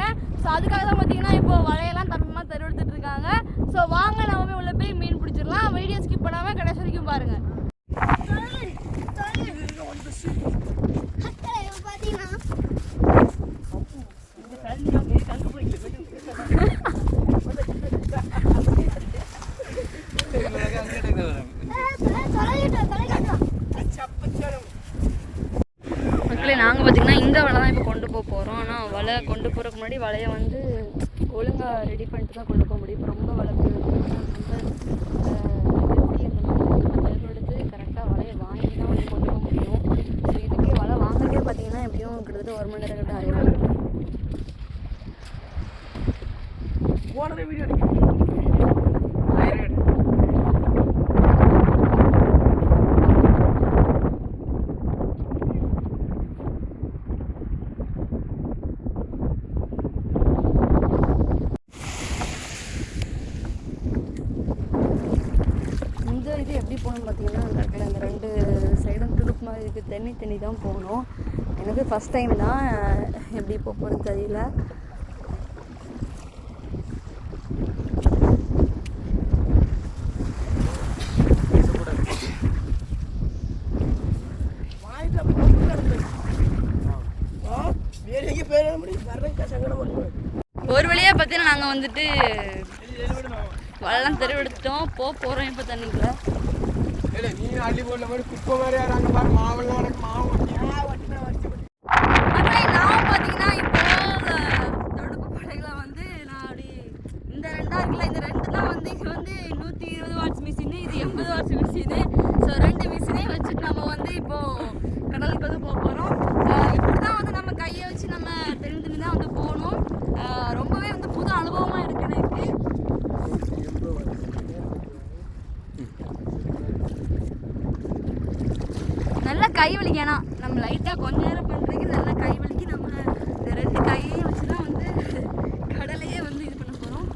போகிறேன் ஸோ அதுக்காக தான் பார்த்தீங்கன்னா இப்போ வலையெல்லாம் தரமாக தருவிடுத்துட்டு இருக்காங்க. ஸோ வாங்க நாம உள்ள போய் மீன் பிடிச்சிடலாம். வீடியோ ஸ்கிப் பண்ணாமல் கடைசி வரைக்கும் பாருங்கள் மக்களே நாங்கள் இந்த வளம் முன்னாடி வலையை வந்து ஒழுங்காக ரெடி பண்ணிட்டு தான் கொண்டு போக முடியும். இப்போ ரொம்ப வளர்ப்பு ரொம்ப அஹ், கரெக்டாக வலையை வாங்கி தான் வந்து கொண்டு போக முடியும். ஸோ இதுக்கே வலை வாங்குறதே பார்த்தீங்கன்னா எப்படியும் கிட்டத்தட்ட ஒரு மணி நேரம் கிட்ட ஆயிடும் போனதே வீடியோ எடுக்க இந்த இது எப்படி போகணும்னு பார்த்தீங்கன்னா அந்த இடத்துல அந்த ரெண்டு மாதிரி தண்ணி தண்ணி தான் போகணும். எனக்கு ஃபஸ்ட் டைம் தான் எப்படி போக போகிறது தெரியல. முடியும் ஒரு வழியாக பார்த்தீங்கன்னா நாங்கள் வந்துட்டு வளம் தெருவெடுத்துட்டோம். போக போகிறோம் இப்போ தண்ணிக்குள்ள. இல்லை நீ அள்ளி போடல மாதிரி குப்பை மாதிரி யாராங்க பாரு மாவெல்லாம் உனக்கு மாவு ஒட்டினா ஒட்டினா வச்சு மக்களே, நான் பார்த்தீங்கன்னா இப்போ தொடுப்பு படைகளை வந்து நான் அப்படி இந்த ரெண்டா இருக்குல்ல இந்த ரெண்டு தான் வந்து இங்கே வந்து நூற்றி இருபது வாட்ஸ் மிஷினு இது எண்பது வாட்ஸ் மிஷினு ஸோ ரெண்டு மிஷினையும் வச்சுட்டு நம்ம வந்து இப்போ கடலுக்கு வந்து போக போகிறோம் இப்படி தான் வந்து நம்ம கையை வச்சு நம்ம தெரிஞ்சு தெரிஞ்சு தான் வந்து போகணும் அஹ் ரொம்பவே வந்து புது அனுபவமாக இருக்கு எனக்கு நல்லா கை வலிக்கு ஏன்னா நம்ம லைட்டாக கொஞ்ச நேரம் பண்ணுறதுக்கு நல்லா கை வலிக்கு. நம்ம ரெண்டு கையையும் வச்சு தான் வந்து கடலையே வந்து இது பண்ண போகிறோம்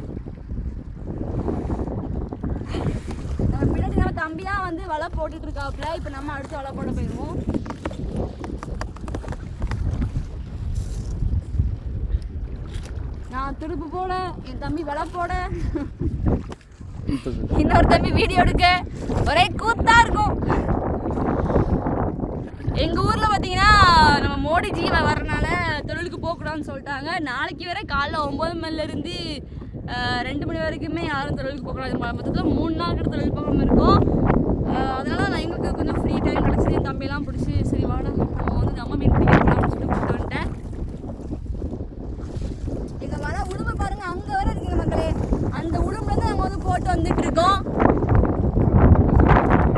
நம்ம பின்னாடி நம்ம தம்பி தான் வந்து வலை போட்டுட்டு இருக்காப்புல. இப்போ நம்ம அடுத்து வலை போட போயிடுவோம். நான் துடுப்பு போட என் தம்பி வலை போட. இன்னொரு தம்பி வீடியோ எடுக்க. ஒரே கூத்தா இருக்கும். எங்க ஊர் பார்த்தீங்கன்னா நம்ம மோடிஜி வ- வரனால தொழிலுக்கு போகக்கூடாதுன்னு சொல்லிட்டாங்க. நாளைக்கு வரை காலைல ஒம்பது மணிலேருந்து ரெண்டு மணி வரைக்குமே யாரும் தொழிலுக்கு போகக்கூடாது. மொத்தத்தில் மூணு நாள் கிட்ட தொழில் போகாமல் இருக்கும். அதனால நான் எங்களுக்கு கொஞ்சம் ஃப்ரீ டைம் கிடச்சி என் தம்பியெல்லாம் பிடிச்சி சரி வாடா நம்ம வந்து நம்ம மீன் பிடிக்கலாம் சொல்லிட்டு கூப்பிட்டு வந்துட்டேன். எங்கள் வலை உடுமை பாருங்கள் அங்கே வர இருக்குங்க மக்களே. அந்த உடும்புல நம்ம வந்து போட்டு வந்துட்டு இருக்கோம்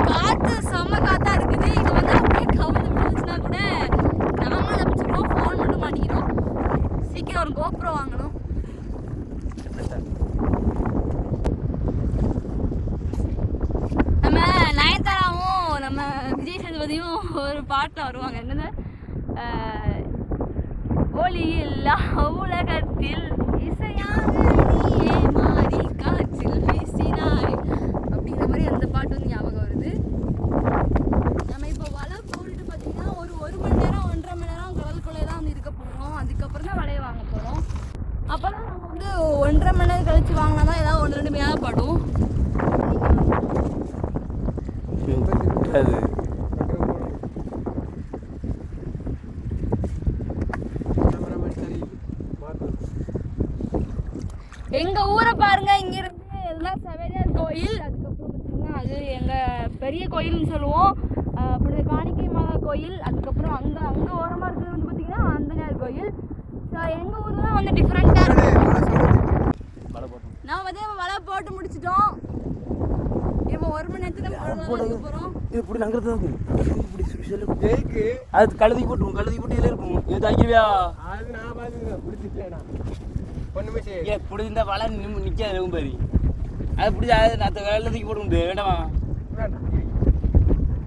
காத்து செம்ம காத்தா இருக்குது இது வந்து அப்படியே கவுந்து விழுந்துச்சுன்னா கூட நாம தப்பிச்சுக்கிறோம் ஃபோன் மட்டும் மாட்டிக்கிறோம் சீக்கிரம் ஒரு கோப்ரோ வாங்கணும் நம்ம நயன்தாராவும் நம்ம விஜய் சேதுபதியும் ஒரு பாட்டில் வருவாங்க என்னது அஹ், ஒளி இல்லா உலகத்தில் இசையாக நீயே மாறி காற்றில் வீசினாய். அப்படிங்கிற மாதிரி அந்த பாட்டு வந்து ஞாபகம் வருது. நம்ம இப்போ வலை போட்டுட்டு பார்த்தீங்கன்னா ஒரு ஒரு மணி நேரம் ஒன்றரை மணி நேரம் கடலுக்குள்ளே தான் வந்து இருக்க போகிறோம் அதுக்கப்புறம் தான் வலையை வாங்க போகிறோம் அப்போ தான் நம்ம வந்து ஒன்றரை மணி நேரம் கழிச்சு வாங்கினா தான் ஏதாவது ஒன்று ரெண்டு மணி நேரம் படும் எங்க ஊரை பாருங்க இங்க இருந்து இதெல்லாம் சவேரியார் கோயில் அதுக்கப்புறம் பார்த்தீங்கன்னா அது எங்க பெரிய கோயில்னு சொல்லுவோம். இது காணிக்கை மாதா கோயில் அதுக்கப்புறம் அங்க அங்க ஓரமா இருக்கிறது வந்து பார்த்தீங்கன்னா ஆஞ்சநேயர் கோயில். ஸோ எங்க ஊர்ல தான் வந்து டிஃப்ரெண்டா இருக்கு நான் வந்து வலை போட்டு முடிச்சிட்டோம். இப்போ ஒரு மணி நேரத்துல போறோம். இது இப்படி நங்கறது தான் இப்படி சொல்லு ஜெயிக்கு. அது கழுதி போட்டுரும் கழுதி போட்டு இதில் இருக்கும். இது தாக்கிவியா அது நான் பார்த்துக்கிறேன் பிடிச்சிட்டேனா? ஒன்றுமே செய்ய. ஏ இப்படி இந்த வலை நிம் நிற்காது ரொம்ப பாரி. அது இப்படி அது அந்த வேலை தூக்கி போட முடியாது. வேண்டாமா? வேண்டாம்.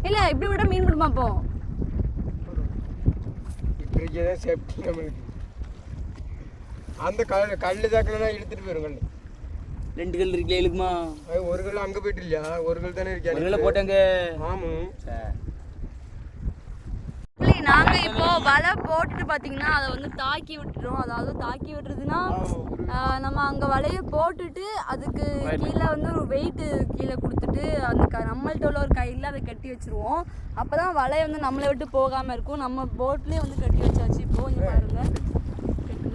இல்ல இப்படி விட மீன் விடுமா அப்போ இப்படிக்கே தான் சேஃப்டி நம்மளுக்கு. அந்த கல் கல் தாக்கலாம் இழுத்துட்டு போயிடும் கல் ரெண்டு கல் இருக்குல்ல இழுக்குமா? அது ஒரு கல் அங்கே போயிட்டு இல்லையா? ஒரு கல் தானே இருக்கா. போட்டாங்க. ஆமாம் இல்லை, நாங்க இப்போ வலை போட்டுட்டு பாத்தீங்கன்னா அதை வந்து தாக்கி விட்டுறோம் அதாவது தாக்கி விட்டுறதுன்னா நம்ம அங்க வலைய போட்டுட்டு அதுக்கு கீழே வந்து ஒரு வெயிட் கீழே கொடுத்துட்டு அந்த க நம்மள்ட்ட உள்ள ஒரு கையில் அதை கட்டி வச்சிருவோம். அப்பதான் வலை வந்து நம்மளை விட்டு போகாம இருக்கும். நம்ம போட்லயே வந்து கட்டி வச்சாச்சு. இப்போ இங்க பாருங்க. கட்டி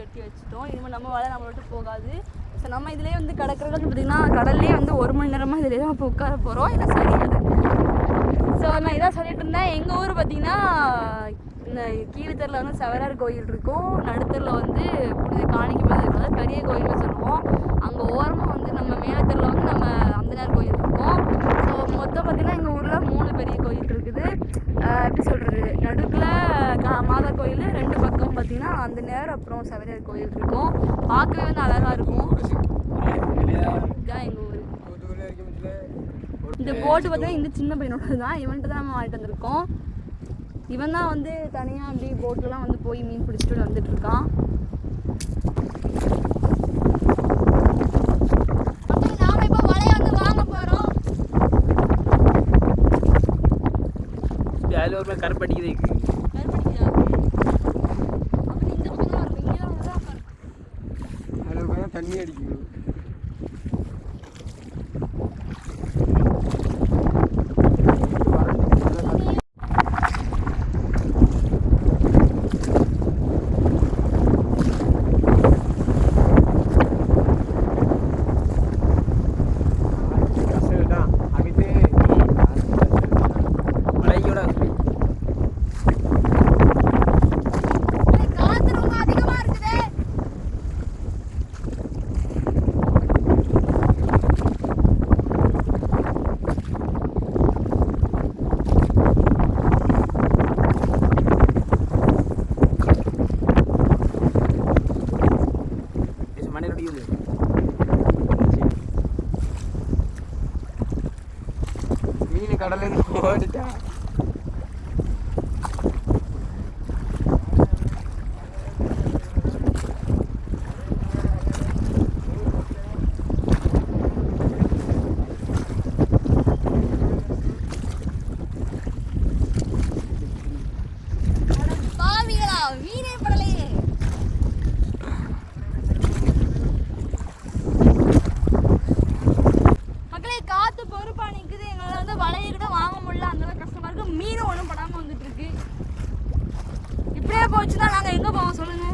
கட்டி வச்சுட்டோம். இனிமேல் நம்ம வலை நம்மளை விட்டு போகாது. ஸோ நம்ம இதுலேயே வந்து கிடக்கிறத பார்த்தீங்கன்னா கடல்லே வந்து ஒரு மணி நேரமாக இதுலேயே தான் இப்போ உட்கார போகிறோம் இல்லை சரியில்லை ஸோ நான் இதான் சொல்லிட்டு இருந்தேன் எங்கள் ஊர் பார்த்தீங்கன்னா இந்த கீழ்த்தரில் வந்து சவரார் கோயில் இருக்கும். நடுத்தரில் வந்து புனித காணிக்கு இருக்கிறது. பெரிய கோயில்னு சொல்லுவோம். அங்கே ஓரமாக வந்து நம்ம மேலத்தரில் வந்து நம்ம அந்தனார் கோயில் இருக்கும். ஸோ மொத்தம் பார்த்தீங்கன்னா எங்கள் ஊரில் மூணு பெரிய கோயில் இருக்குது. எப்படி சொல்கிறது நடுக்கில் கா மாதா கோயில். ரெண்டு பக்கம் பார்த்தீங்கன்னா அந்த நேரம் அப்புறம் செவரார் கோயில் இருக்கும். பார்க்கவே வந்து அழகாக இருக்கும் இதுதான் எங்கள் ஊர் போட்டு பார்த்தீங்கன்னா இந்த சின்ன பையனோட தான். இவன்ட்டு தான் நம்ம வாங்கிட்டு வந்திருக்கோம். இவன் தான் வந்து தனியாக அப்படி போட்லலாம் வந்து போய் மீன் பிடிச்சிட்டு வந்துட்டு இருக்கான். அப்படி நாம இப்போ வலையை வந்து வாங்க போகிறோம் அதில் ஒரு கருப்படிக்குது இருக்கு. அப்படி இப்படியே போச்சுன்னா நாங்க எங்க போவோம் சொல்லுங்க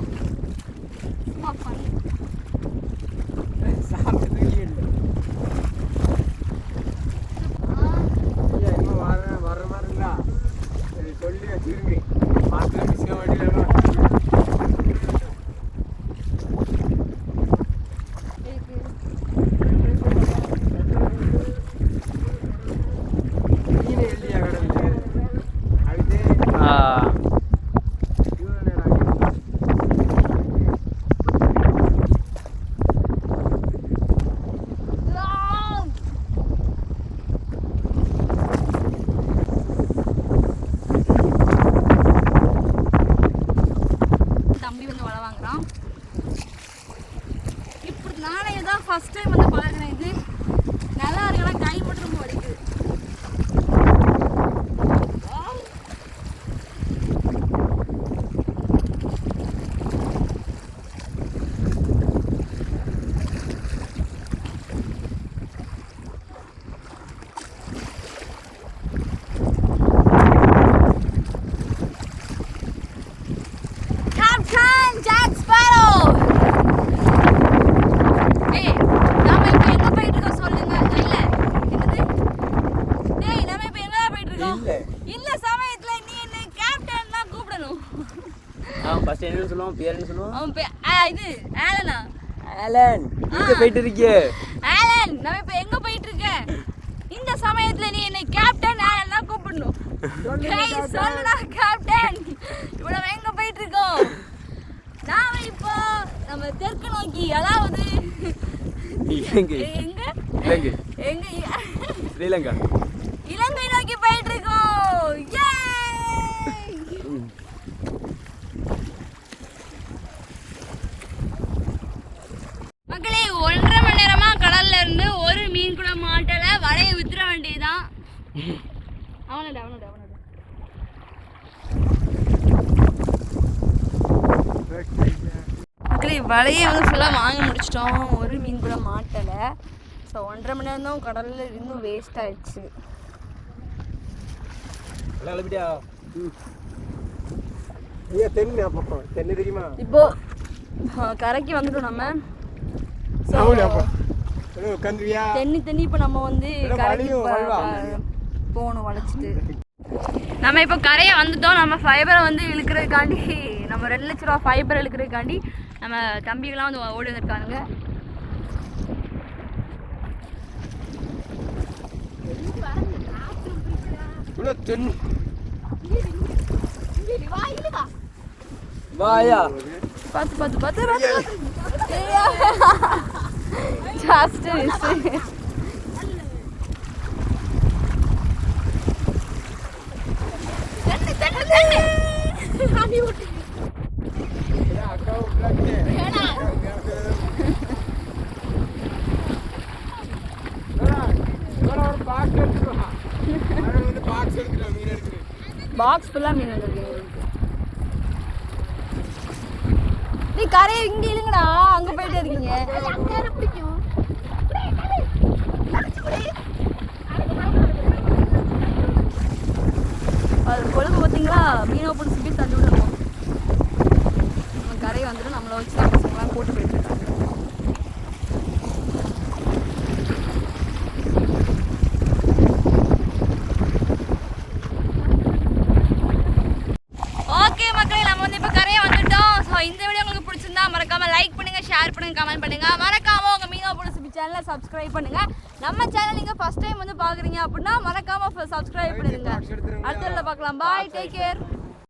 வந்து இப்படி நானே தான் ஃபஸ்ட் டைம் வந்து பழகினேன் இது. நல்லா இருக்கலாம் கை மட்டும் ரொம்ப வலிக்குது Captain Jack Sparrow! ஏய், நாம இப்ப எங்க போயிட்டு இருக்கோம் சொல்லுங்க. இல்ல, என்னது? டேய், நாம இப்ப எங்கடா போயிட்டு இருக்கோம்? இல்ல. இந்த சமயத்துல நீ என்னை captain தான் கூப்பிடணும். அவன் ஃபர்ஸ்ட் என்ன சொல்லுவான் பேர் என்ன சொல்லுவான் அவன் இது, ஆலனா? ஆலன் இங்க போயிட்டு இருக்கியே ஆலன், நாம இப்ப எங்க போயிட்டு இருக்க? இந்த சமயத்துல நீ என்னை captain ஆலன் தான் கூப்பிடணும். சொல்லுடா, captain. இவ்வளவு எங்க போயிட்டு இருக்கோம்? நாம இப்போ நம்ம தெற்கு நோக்கி அதாவது எங்க இலங்கை எங்க ஸ்ரீலங்கா இலங்கை நோக்கி போயிட்டு இருக்கோம் Yay! மக்களே ஒன்றரை மணி நேரமா கடல்ல இருந்து ஒரு மீன் கூட மாட்டல வலையை வித்துற வேண்டியதுதான் அவனோட அவனோட அவனோட மக்களே வலையை வந்து ஃபுல்லாக வாங்கி முடிச்சிட்டோம். ஒரு மீன் கூட மாட்டலை. ஸோ ஒன்றரை மணி நேரம் தான் கடலில் இன்னும் வேஸ்ட் ஆயிடுச்சு. இப்போ கரைக்கு வந்துட்டோம் நம்ம. தென்னி தென்னி இப்போ நம்ம வந்து கரைக்கு போகணும் வளைச்சிட்டு. நம்ம இப்போ கரையை வந்துட்டோம். நம்ம ஃபைபரை வந்து இழுக்கிறதுக்காண்டி நம்ம ரெண்டு லட்ச ரூபா ஃபைபர் இழுக்கிறதுக்காண்டி நம்ம தம்பிகள்லாம் வந்து ஓடி தென். வாயா. பார்த்து பார்த்து பார்த்து ஜாஸ்ட் மிஸ் பாக்ஸ் ஃபுல்லாக மீன் வந்துருக்கு. நீ கரையை இங்கே இல்லைங்கடா அங்கே போயிட்டே இருக்கீங்க. அது கொழுப்பு பார்த்தீங்களா? மீனை பிடிச்சி போய் தள்ளி விடணும் நம்ம கரையை வந்துட்டு நம்மளை வச்சு நம்ம பசங்களாம் கூட்டு போயிட்டு இருக்காங்க ஓகே மக்களே நம்ம வந்து இப்போ கரையை வந்துட்டோம் ஸோ இந்த வீடியோ உங்களுக்கு பிடிச்சிருந்தா மறக்காம லைக் பண்ணுங்க ஷேர் பண்ணுங்க கமெண்ட் பண்ணுங்க மறக்காம உங்க மீனோ பிடிச்சி சேனலை சப்ஸ்கிரைப் பண்ணுங்க. நம்ம சேனல் நீங்க ஃபர்ஸ்ட் டைம் வந்து பாக்குறீங்க அப்படின்னா மறக்காம சப்ஸ்கிரைப் பண்ணிடுங்க. அடுத்த பார்க்கலாம். Bye take care